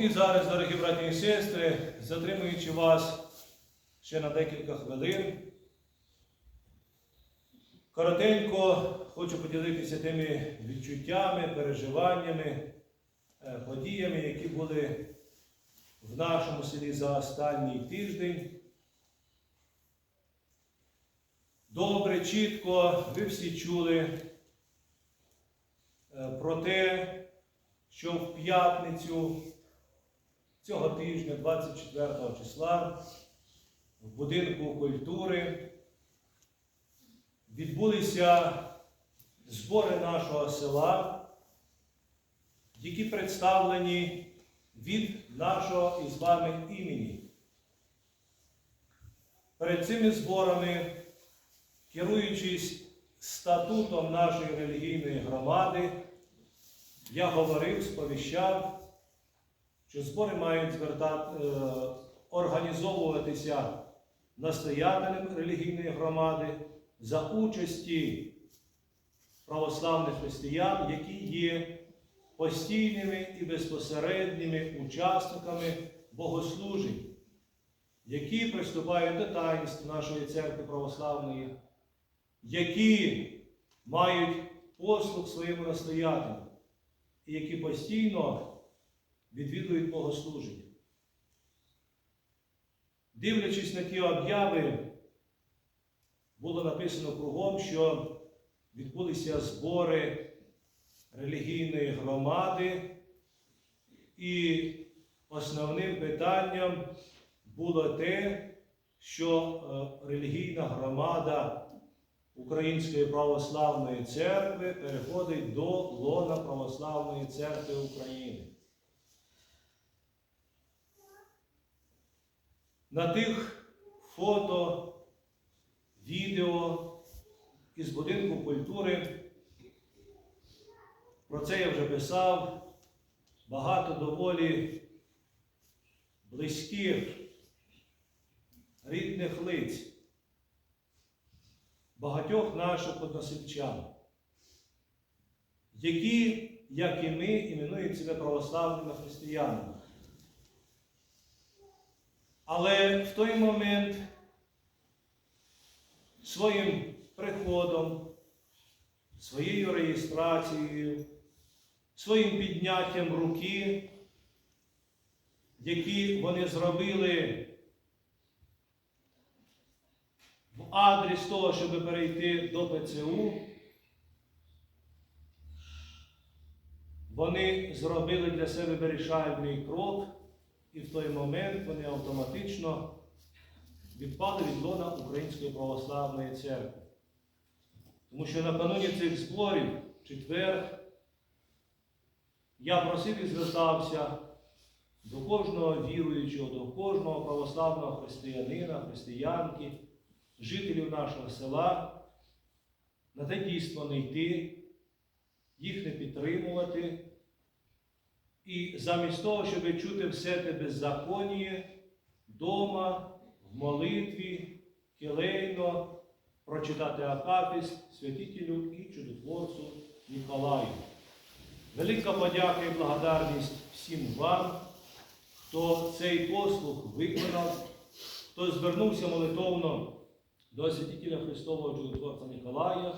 І зараз, дорогі браті і сестри, затримуючи вас ще на декілька хвилин, коротенько хочу поділитися тими відчуттями, переживаннями, е, подіями, які були в нашому селі за останній тиждень. Добре, чітко, ви всі чули е, про те, що в п'ятницю цього тижня, 24 числа, в будинку культури відбулися збори нашого села, які представлені від нашого із вами імені. Перед цими зборами, керуючись статутом нашої релігійної громади, я говорив, сповіщав, що збори мають звертати, е, організовуватися настоятелем релігійної громади за участі православних християн, які є постійними і безпосередніми учасниками богослужень, які приступають до таїнств нашої церкви православної, які мають послуг своєму настоятелю і які постійно відвідують богослуження. Дивлячись на ті обяви, було написано кругом, що відбулися збори релігійної громади, і основним питанням було те, що е, релігійна громада Української православної церкви переходить до лона Православної церкви України. На тих фото, відео із будинку культури, про це я вже писав, багато доволі близьких, рідних лиць. Багатьох наших односельчан, які, як і ми, іменують себе православними християнами. Але в той момент своїм приходом, своєю реєстрацією, своїм підняттям руки, які вони зробили в адрес того, щоб перейти до ПЦУ, вони зробили для себе вирішальний крок, і в той момент вони автоматично відпали від лона Української православної церкви. Тому що накануні цих зборів, четвер, я просив і звертався до кожного віруючого, до кожного православного християнина, християнки жителів нашого села на те дійство не йти, їх не підтримувати. І замість того, щоб чути все те беззаконніє, дома, в молитві, кілейно прочитати Акафіст святителю і чудотворцю Ніколаю. Велика подяка і благодарність всім вам, хто цей послуг виконав, хто звернувся молитовно до святителя Христового чудотворця Ніколая.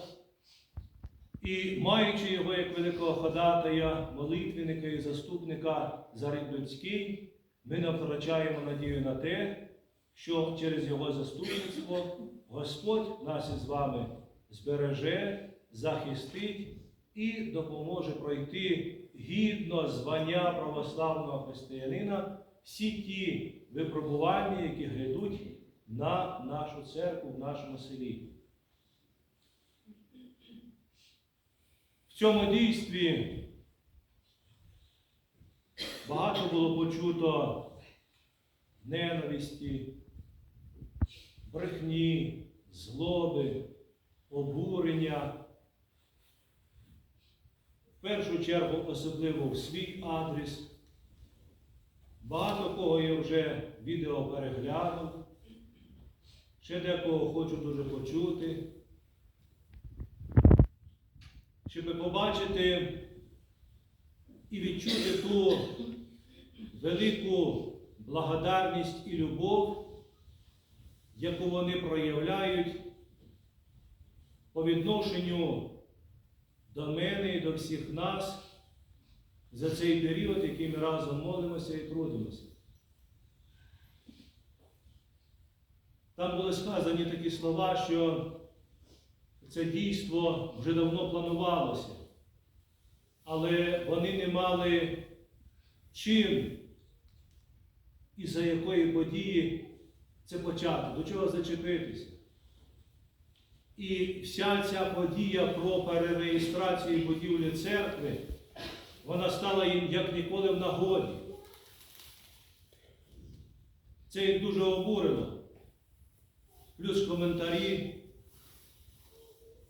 І маючи його як великого ходатая, молитвенника і заступника за рід людський, ми не втрачаємо надію на те, що через його заступництво Господь нас із вами збереже, захистить і допоможе пройти гідно звання православного християнина всі ті випробування, які глядуть на нашу церкву в нашому селі. В цьому дійстві багато було почуто ненависті, брехні, злоби, обурення. В першу чергу, особливо в свій адрес. Багато кого я вже відео переглянув. Ще декого хочу дуже почути, щоб побачити і відчути ту велику благодарність і любов, яку вони проявляють по відношенню до мене і до всіх нас за цей період, який ми разом молимося і трудимося. Там були сказані такі слова, що це дійство вже давно планувалося, але вони не мали чим і за якої події це почати, до чого зачепитися. І вся ця подія про перереєстрацію будівлі церкви, вона стала їм як ніколи в нагоді. Це їх дуже обурило. Плюс коментарі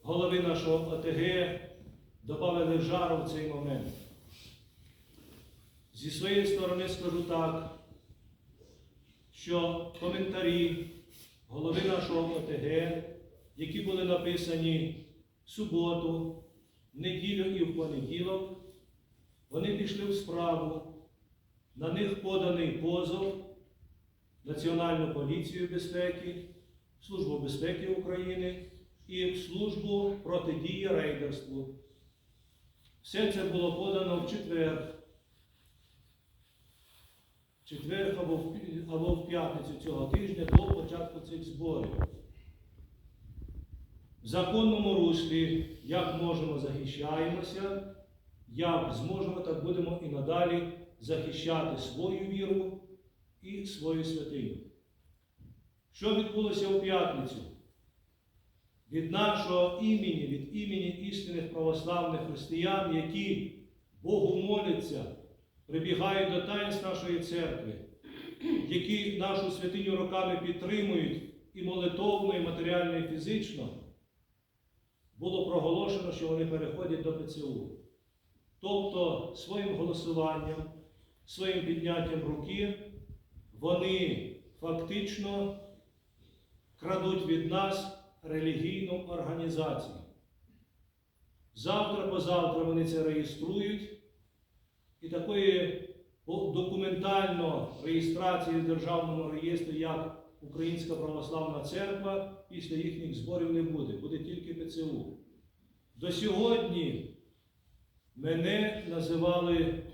голови нашого ОТГ додали жару в цей момент. Зі своєї сторони скажу так, що коментарі голови нашого ОТГ, які були написані в суботу, в неділю і в понеділок, вони пішли в справу. На них поданий позов Національну поліцію безпеки, Службу безпеки України і в службу протидії рейдерству. Все це було подано в четвер. Четвер або в, або в п'ятницю цього тижня до початку цих зборів. В законному руслі, як можемо, захищаємося, як зможемо, так будемо і надалі захищати свою віру і свою святиню. Що відбулося у п'ятницю? Від нашого імені, від імені істинних православних християн, які Богу моляться, прибігають до таїнств нашої церкви, які нашу святиню роками підтримують і молитовно, і матеріально, і фізично, було проголошено, що вони переходять до ПЦУ. Тобто своїм голосуванням, своїм підняттям руки вони фактично крадуть від нас релігійну організацію. Завтра позавтра вони це реєструють, і такої документально реєстрації в Державному реєстрі, як Українська Православна Церква, після їхніх зборів не буде, буде тільки ПЦУ. До сьогодні мене називали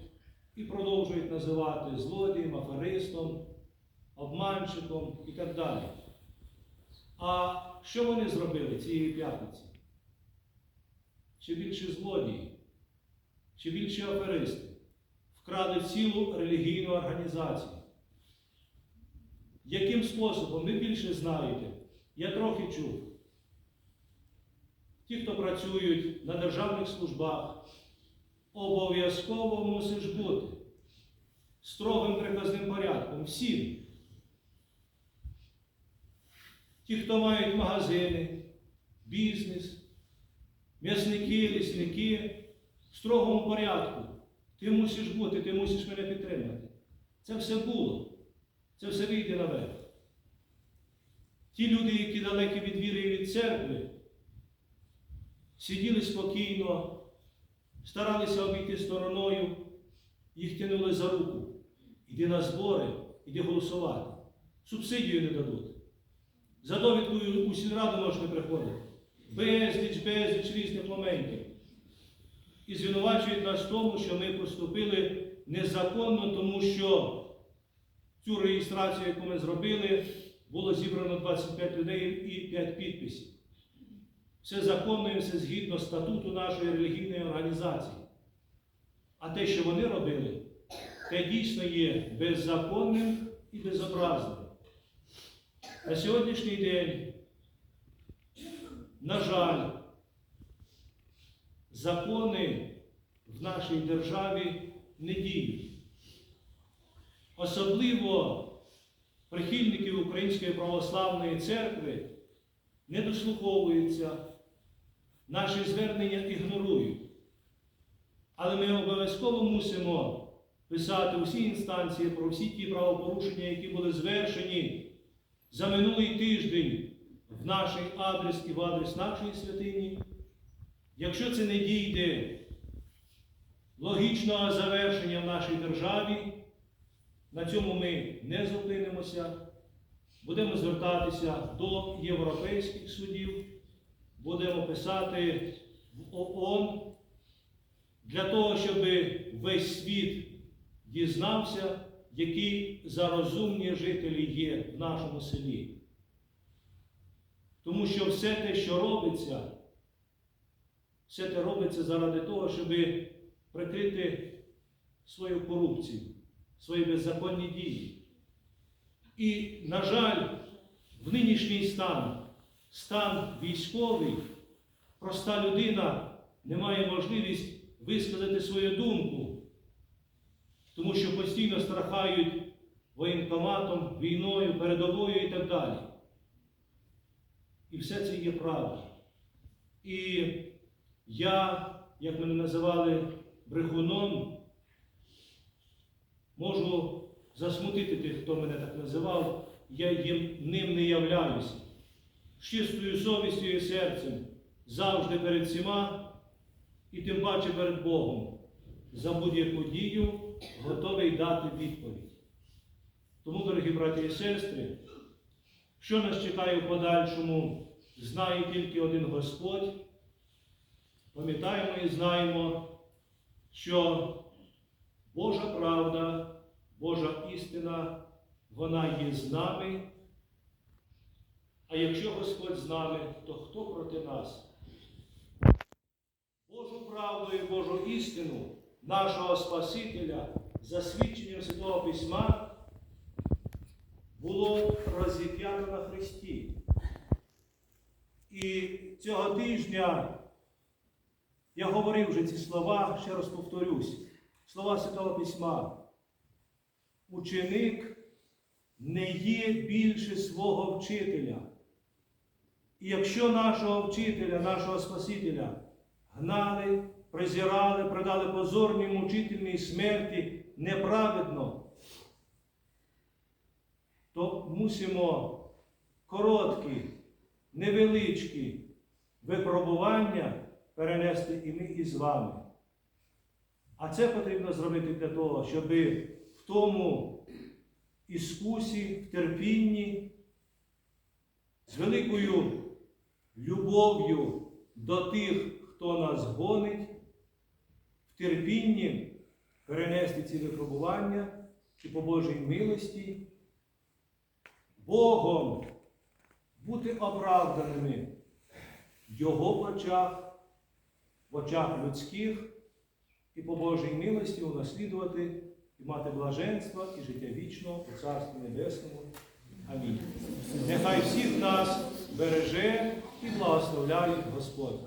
і продовжують називати злодієм, аферистом, обманщиком і так далі. А що вони зробили цієї п'ятниці? Чи більше злодії, чи більше аферисти вкрали цілу релігійну організацію? Яким способом ви більше знаєте? Я трохи чув. Ті, хто працюють на державних службах, обов'язково мусиш бути строгим приказним порядком всім. Ті, хто мають магазини, бізнес, м'ясники, лісники, в строгому порядку. Ти мусиш бути, ти мусиш мене підтримати. Це все було. Це все вийде наверх. Ті люди, які далекі від віри і від церкви, сиділи спокійно, старалися обійти стороною, їх тянули за руку. Іди на збори, іди голосувати. Субсидію не дадуть. За довідкою у сільраду можеш не приходити. Безліч, безліч різних моментів. І звинувачують нас в тому, що ми поступили незаконно, тому що цю реєстрацію, яку ми зробили, було зібрано 25 людей і 5 підписів. Все законно і все згідно статуту нашої релігійної організації. А те, що вони робили, те дійсно є беззаконним і безобразним. На сьогоднішній день, на жаль, закони в нашій державі не діють. Особливо прихильників Української православної церкви не дослуховуються, наші звернення ігнорують. Але ми обов'язково мусимо писати усі інстанції про всі ті правопорушення, які були звершені за минулий тиждень в наш адрес і в адрес нашої святині. Якщо це не дійде логічного завершення в нашій державі, На цьому ми не зупинимося. Будемо звертатися до європейських судів, будемо писати в ООН для того, щоб весь світ дізнався, які зарозумні жителі є в нашому селі. Тому що все те, що робиться, все те робиться заради того, щоб прикрити свою корупцію, свої беззаконні дії. І, на жаль, в нинішній стан, стан військовий, проста людина не має можливість висказати свою думку, тому що постійно страхають воєнкоматом, війною, передовою і так далі. І все це є правда. І я, як мене називали брехуном, можу засмутити тих, хто мене так називав, я їм ним не являюся. Чистою совістю і серцем завжди перед всіма і тим паче перед Богом за будь-яку дію готовий дати відповідь. Тому, дорогі браті і сестри, що нас чекає в подальшому, знає тільки один Господь. Пам'ятаємо і знаємо, що Божа правда, Божа істина, вона є з нами. А якщо Господь з нами, то хто проти нас? Божу правду і Божу істину нашого Спасителя за свідченням Святого Письма було розіп'ято на Христі. І цього тижня я говорив вже ці слова, ще раз повторюсь, слова Святого Письма. Ученик не є більше свого вчителя. І якщо нашого вчителя, нашого Спасителя гнали, презирали, продали позорній мучительній смерті неправедно, то мусимо короткі, невеличкі випробування перенести і ми із вами. А це потрібно зробити для того, щоб в тому іскусі, в терпінні, з великою любов'ю до тих, хто нас гонить, терпінні перенести ці випробування і по Божій милості, Богом бути оправданими в Його очах, в очах людських і по Божій милості унаслідувати і мати блаженство і життя вічного у Царстві Небесному. Амінь. Нехай всіх нас береже і благословляє Господь.